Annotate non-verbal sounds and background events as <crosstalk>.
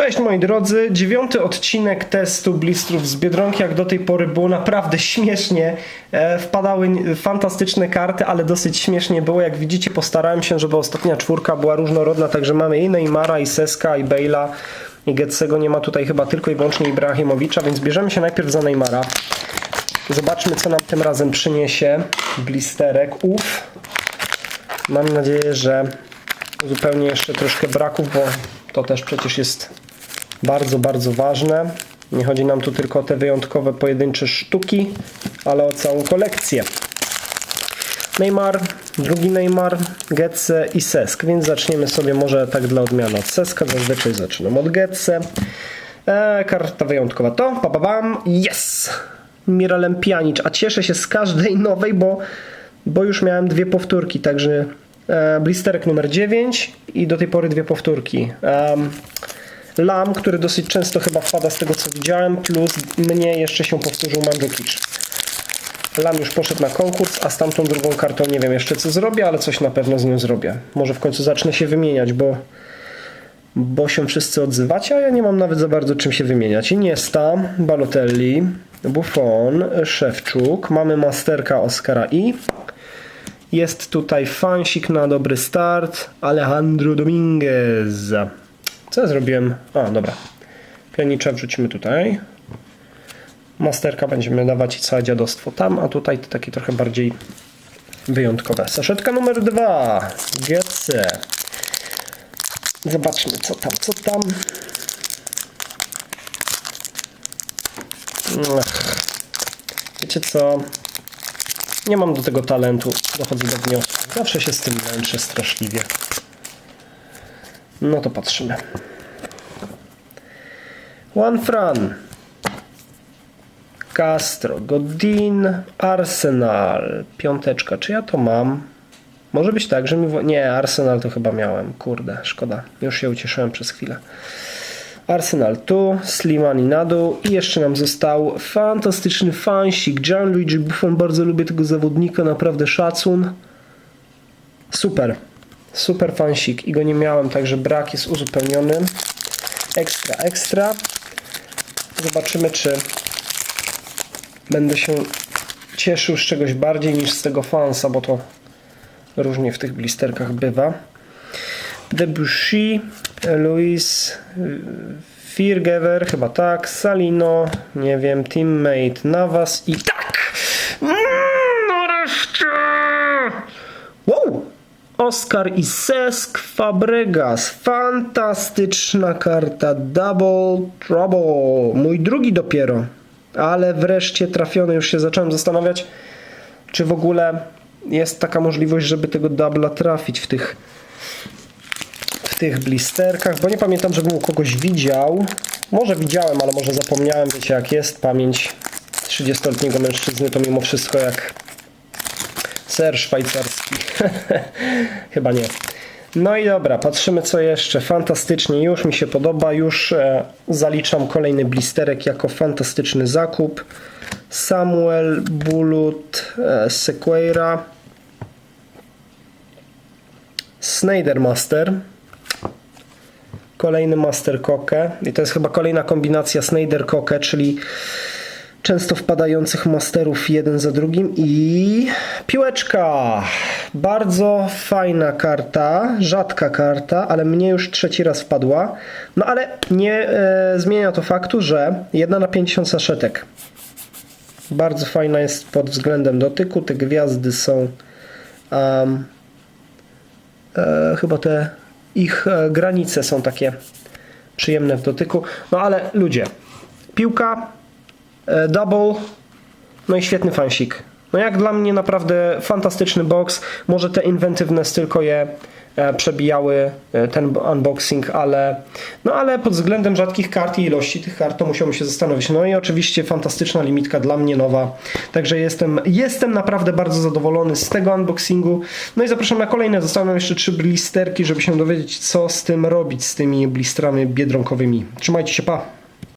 Cześć moi drodzy, dziewiąty odcinek testu blistrów z Biedronki, jak do tej pory było naprawdę śmiesznie, e, wpadały fantastyczne karty, ale dosyć śmiesznie było, jak widzicie postarałem się, żeby ostatnia czwórka była różnorodna, także mamy i Neymara, i Seska, i Bale'a, i Getsego, nie ma tutaj chyba tylko i wyłącznie Ibrahimowicza, więc bierzemy się najpierw za Neymara. Zobaczmy co nam tym razem przyniesie blisterek, ów. Mam nadzieję, że zupełnie jeszcze troszkę braków, bo to też przecież jest bardzo, bardzo ważne. Nie chodzi nam tu tylko o te wyjątkowe pojedyncze sztuki, ale o całą kolekcję. Neymar, drugi Neymar, Getze i Sesk, więc zaczniemy sobie może tak dla odmiany od Seska, zazwyczaj zaczynam od Getze. E, karta wyjątkowa to, pa, pa, bam, yes! Miralem Pjanic, a cieszę się z każdej nowej, bo, bo już miałem dwie powtórki, także e, blisterek numer 9 i do tej pory dwie powtórki. Em, Lam, który dosyć często chyba wpada z tego co widziałem, plus mnie jeszcze się powtórzył Mandzukic. Lam już poszedł na konkurs, a z tamtą drugą kartą nie wiem jeszcze co zrobię, ale coś na pewno z nią zrobię. Może w końcu zacznę się wymieniać, bo, bo się wszyscy odzywacie, a ja nie mam nawet za bardzo czym się wymieniać. Iniesta, Balotelli, Buffon, Szewczuk, mamy masterka Oscara I. Jest tutaj fansik na dobry start, Alejandro Dominguez. Co ja zrobiłem? A, dobra. Pianicza wrzucimy tutaj. Masterka będziemy dawać i całe dziadostwo tam, a tutaj to takie trochę bardziej wyjątkowe. Saszetka numer dwa. GC. Zobaczmy co tam, co tam. Ech. Wiecie co? Nie mam do tego talentu. Dochodzę do wniosku. Zawsze się z tym męczę straszliwie. No to patrzymy. Juan Fran. Castro, Godin, Arsenal. Piąteczka. Czy ja to mam? Może być tak, że mi... Nie, Arsenal to chyba miałem. Kurde, szkoda. Już się ucieszyłem przez chwilę. Arsenal tu, Slimani na dół i jeszcze nam został fantastyczny fansik. Gianluigi Buffon, bardzo lubię tego zawodnika, naprawdę szacun. Super, super fansik i go nie miałem, także brak jest uzupełniony. Ekstra, ekstra. Zobaczymy, czy będę się cieszył z czegoś bardziej niż z tego fansa, bo to różnie w tych blisterkach bywa. Debussy, Luis, Firgever, chyba tak, Salino, nie wiem, Teammate, Navas i tak! Mm, nareszcie! Wow! Oscar i Sesk Fabregas. Fantastyczna karta. Double Trouble. Mój drugi dopiero. Ale wreszcie trafiony. Już się zacząłem zastanawiać, czy w ogóle jest taka możliwość, żeby tego dubla trafić w tych w tych blisterkach, bo nie pamiętam, żebym u kogoś widział. Może widziałem, ale może zapomniałem. Wiecie jak jest pamięć 30-letniego mężczyzny to mimo wszystko jak ser szwajcarski. <laughs> Chyba nie. No i dobra, patrzymy co jeszcze. Fantastycznie, już mi się podoba. Już e, zaliczam kolejny blisterek jako fantastyczny zakup. Samuel Bulut e, Sequeira. Snyder Master. Kolejny Master Koke. I to jest chyba kolejna kombinacja Snyder Koke, czyli często wpadających masterów jeden za drugim i piłeczka. Bardzo fajna karta, rzadka karta, ale mnie już trzeci raz wpadła. No ale nie e, zmienia to faktu, że jedna na 50 saszetek. Bardzo fajna jest pod względem dotyku. Te gwiazdy są um, e, chyba te ich e, granice są takie przyjemne w dotyku. No ale ludzie, piłka double, no i świetny fansik. No jak dla mnie naprawdę fantastyczny box. Może te inventiveness tylko je e, przebijały e, ten unboxing, ale no ale pod względem rzadkich kart i ilości tych kart to musiałbym się zastanowić. No i oczywiście fantastyczna limitka dla mnie nowa. Także jestem, jestem naprawdę bardzo zadowolony z tego unboxingu. No i zapraszam na kolejne. Zostaną jeszcze trzy blisterki, żeby się dowiedzieć co z tym robić, z tymi blistrami biedronkowymi. Trzymajcie się, pa!